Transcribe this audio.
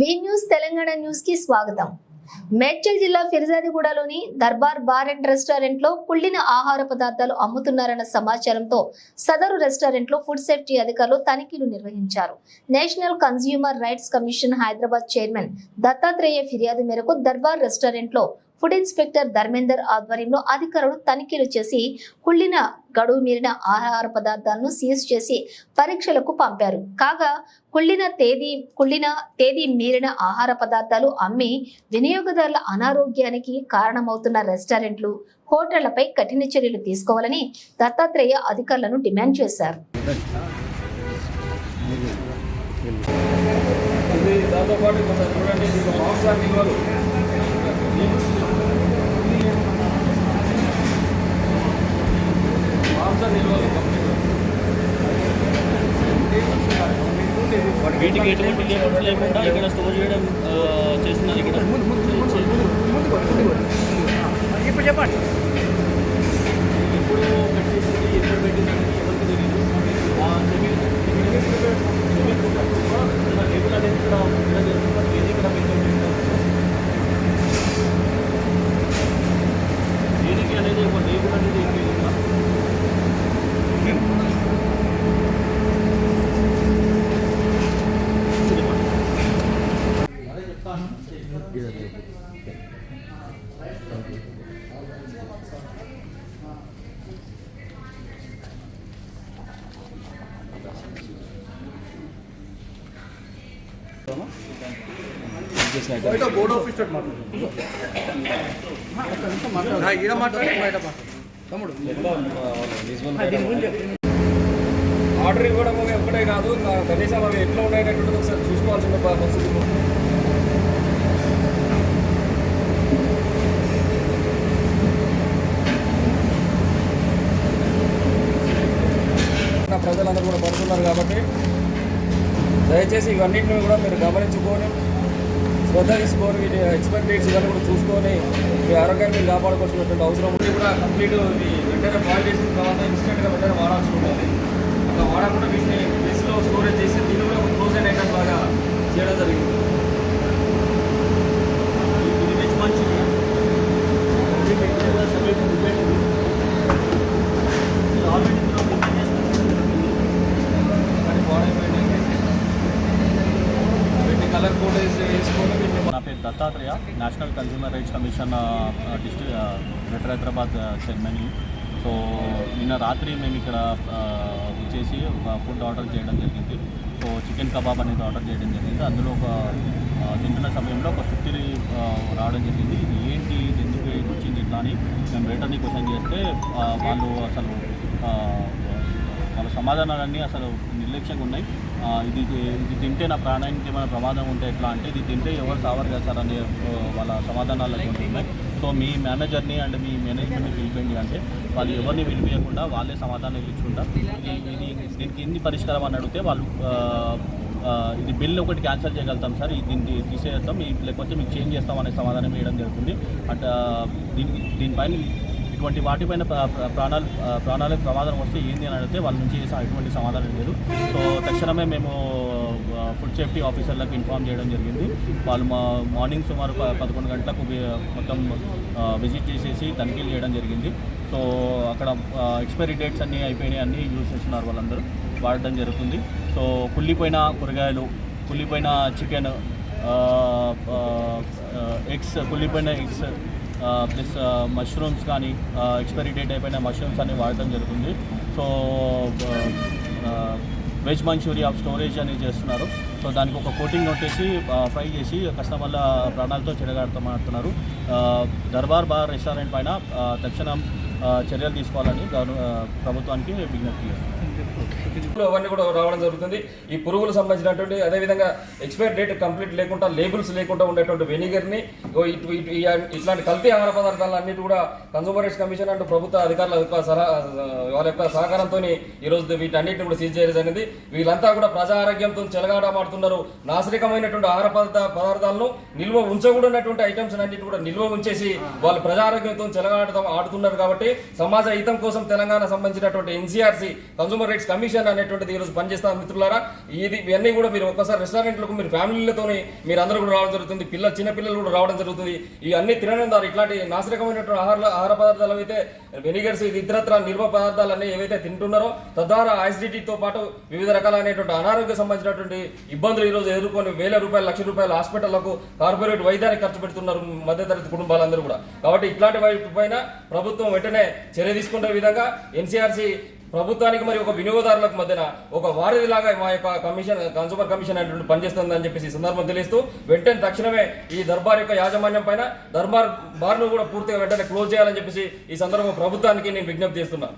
వి news Telangana న్యూస్కి స్వాగతం. మేడ్చల్ జిల్లా ఫిర్జాదిగూడలోని దర్బార్ బార్ అండ్ రెస్టారెంట్లో కుళ్ళిన ఆహార పదార్థాలు అమ్ముతున్నారన్న సమాచారంతో సదరు రెస్టారెంట్లో ఫుడ్ సేఫ్టీ అధికారులు తనిఖీలు నిర్వహించారు. National consumer rights commission Hyderabad chairman Dattatreya ఫిర్యాదు మేరకు దర్బార్ రెస్టారెంట్లో ఫుడ్ ఇన్స్పెక్టర్ ధర్మేందర్ ఆధ్వర్యంలో అధికారులు తనిఖీలు చేసి కుళ్ళిన గడువు మీరిన ఆహార పదార్థాలను సీజ్ చేసి పరీక్షలకు పంపారు. కాగా కుళ్ళిన తేదీ కుళ్ళిన తేదీ మీరిన ఆహార పదార్థాలు అమ్మి వినియోగదారుల అనారోగ్యానికి కారణమవుతున్న రెస్టారెంట్లు హోటళ్ళపై కఠిన చర్యలు తీసుకోవాలని దత్తాత్రేయ అధికారులను డిమాండ్ చేశారు. దాంతో పాటు చూడండి మాంసాన్ని ఇవ్వరు వీటికి ఎటువంటి లేబుల్స్ లేకుండా ఇక్కడ స్టోర్ చేయడం చేస్తున్నారు ఇక్కడ ఇప్పుడు చెప్పండి తమ్ముడు. ఆర్డర్ ఇవ్వడం అవి ఒక్కటే కాదు నా- కనీసం అవి ఎట్లా ఉండేటటువంటి ఒకసారి చూసుకోవాల్సిన పరిస్థితి. ప్రజలందరూ కూడా పడుతున్నారు కాబట్టి దయచేసి ఇవన్నింటిని కూడా మీరు గమనించుకొని శ్రద్ధ తీసుకొని వీటి ఎక్స్పైర్ డేట్స్ ఇవన్నీ కూడా చూసుకొని మీ ఆరోగ్యాన్ని మీరు కాపాడుకోవాల్సినటువంటి అవసరం ఉంది. కూడా కంప్లీట్ ఇది వెంటనే బాయిల్ చేసిన తర్వాత ఇన్స్టెంట్గా వెంటనే వాడాల్సి ఉంటుంది అట్లా వాడకుండా వీటిని ఫ్రిడ్జ్లో స్టోరేజ్ చేసి దీన్ని కూడా ఒక ఫ్రోజన్ ఐటమ్ లాగా చేయడం జరిగింది ఇది వెజ్ మంచూరియా ఇది పెట్టిన సపరేట్ డిబేట్ ఇది ఇది ఆల్రెడీ ఇందులో మెన్షన్ చేస్తాను కానీ పాడైపోయింది వీటిని కలర్ కోడ్ వేసి వేసుకొని వీటిని నా పేరు Dattatreya national consumer rights commission district greater Hyderabad chairman so నిన్న రాత్రి మేము ఇక్కడ uh, వచ్చేసి ఒక ఫుడ్ ఆర్డర్ చేయడం జరిగింది. సో చికెన్ కబాబ్ అనేది ఆర్డర్ చేయడం జరిగింది. అందులో ఒక తింటున్న సమయంలో ఒక సుత్తిరి రావడం జరిగింది. ఇది ఏంటి ఇది ఎందుకు వచ్చింది ఇట్లా అని మేము రేటర్ని క్వశ్చన్ చేస్తే వాళ్ళు అసలు వాళ్ళ సమాధానాలన్నీ అసలు నిర్లక్ష్యంగా ఉన్నాయి. ఇది ఇది తింటే నా ప్రాణానికి ఏమైనా ప్రమాదం ఉంటే ఎట్లా అంటే ఇది తింటే ఎవరు సావర్ చేస్తారనే వాళ్ళ సమాధానాలు అటువంటి ఉన్నాయి సో మీ మేనేజర్ని అండ్ మీ మేనేజ్మెంట్ని పిలిపండి అంటే వాళ్ళు ఎవరిని పిలిపించకుండా వాళ్ళే సమాధానం ఇచ్చుకుంటా ఇది ఇది దీనికి ఎన్ని పరిష్కారం అని అడిగితే వాళ్ళు ఇది బిల్ ఒకటి క్యాన్సిల్ చేయగలుగుతాం సార్. ఇది దీన్ని తీసేస్తాం లేకపోతే మీకు చేంజ్ చేస్తాం అనే సమాధానం ఇవ్వడం జరుగుతుంది. అట్ దీనికి దీనిపైన ఇటువంటి వాటిపైన ప్రాణాలు ప్రాణాలకు ప్రమాదం వస్తే ఏంది అని అడిగితే వాళ్ళ నుంచి ఎటువంటి సమాధానం లేదు. సో తక్షణమే మేము ఫుడ్ సేఫ్టీ ఆఫీసర్లకు ఇన్ఫామ్ చేయడం జరిగింది. వాళ్ళు మా మార్నింగ్ సుమారు పదకొండు గంటలకు మొత్తం విజిట్ చేసేసి తనిఖీలు చేయడం జరిగింది. సో అక్కడ ఎక్స్పైరీ డేట్స్ అన్నీ అయిపోయినాయి అన్నీ యూజ్ చేస్తున్నారు వాళ్ళందరూ. వాడడం జరుగుతుంది. సో కుళ్ళిపోయిన కూరగాయలు కుళ్ళిపోయిన చికెన్ ఎగ్స్ కుళ్ళిపోయిన ఎగ్స్ ప్లస్ మష్రూమ్స్ కానీ ఎక్స్పైరీ డేట్ అయిపోయిన మష్రూమ్స్ అన్ని వాడటం జరుగుతుంది. సో వెజ్ మంచూరియా స్టోరేజ్ అనేది చేస్తున్నారు. సో దానికి ఒక కోటింగ్ వచ్చేసి ఫ్రై చేసి కస్టమర్ల ప్రాణాలతో చెడగాడుతామంటున్నారు దర్బార్ బార్ రెస్టారెంట్ పైన తక్షణం చర్యలు తీసుకోవాలని గవర్న ప్రభుత్వానికి విజ్ఞప్తి చేస్తున్నాను అవన్నీ కూడా రావడం జరుగుతుంది. ఈ పురుగులు సంబంధించినటువంటి అదేవిధంగా ఎక్స్పైర్ డేట్ కంప్లీట్ లేకుండా లేబుల్స్ లేకుండా ఉండేటువంటి వెనిగర్ని ఇటు ఇటు ఇట్లాంటి కల్తీ ఆహార పదార్థాలు అన్నిటి కూడా కన్సూమర్ రైట్స్ కమిషన్ అండ్ ప్రభుత్వ అధికారుల యొక్క సలహా వాళ్ళ యొక్క సహకారంతో ఈరోజు వీటన్నిటిని కూడా సీజ్ చేయడం జరిగింది. వీళ్ళంతా కూడా ప్రజా ఆరోగ్యంతో చెలగాటమాడుతున్నారు నాశరికమైనటువంటి ఆహార పదార్థ పదార్థాలను నిల్వ ఉంచకూడనటువంటి ఐటమ్స్ అన్నిటి కూడా నిల్వ ఉంచేసి వాళ్ళు ప్రజా ఆరోగ్యంతో చెలగాట ఆడుతున్నారు కాబట్టి సమాజ హితం కోసం తెలంగాణ సంబంధించినటువంటి ఎన్సీఆర్సీ కన్సూమర్ రైట్స్ కమిషన్ అనేటువంటిది ఈరోజు పనిచేస్తాం మిత్రులారా. ఇది ఇవన్నీ కూడా మీరు ఒక్కసారి రెస్టారెంట్లకు మీరు ఫ్యామిలీలతోనే మీరు అందరూ కూడా రావడం జరుగుతుంది. పిల్లలు చిన్నపిల్లలు కూడా రావడం జరుగుతుంది. ఇవన్నీ అన్ని తినడం ద్వారా ఇట్లాంటి నాశనకమైనటువంటి ఆహార ఆహార పదార్థాలు అయితే వెనిగర్స్ ఇది ఇతరత్ర నిల్వ పదార్థాలు అన్ని ఏవైతే తింటున్నారో తద్వారా యాసిడిటీతో పాటు వివిధ రకాలైనటువంటి అనారోగ్య సంబంధించినటువంటి ఇబ్బందులు ఈ రోజు ఎదుర్కొని వేల రూపాయలు లక్ష రూపాయల హాస్పిటళ్ళకు కార్పొరేట్ వైద్యానికి ఖర్చు పెడుతున్నారు మధ్యతరగతి కుటుంబాలందరూ కూడా. కాబట్టి ఇట్లాంటి వాటి పైన ప్రభుత్వం వెంటనే చర్య తీసుకునే విధంగా ఎన్సీఆర్సీ ప్రభుత్వానికి మరి ఒక వినియోగదారులకు మధ్యన ఒక వారధిలాగా మా యొక్క కమిషన్ కన్సూమర్ కమిషన్ అనేటువంటి పనిచేస్తుందని చెప్పేసి ఈ సందర్భం తెలియస్తూ వెంటనే తక్షణమే ఈ దర్బార్ యొక్క యాజమాన్యం పైన దర్బార్ బార్ను కూడా పూర్తిగా వెంటనే క్లోజ్ చేయాలని చెప్పేసి ఈ సందర్భం ప్రభుత్వానికి నేను విజ్ఞప్తి చేస్తున్నాను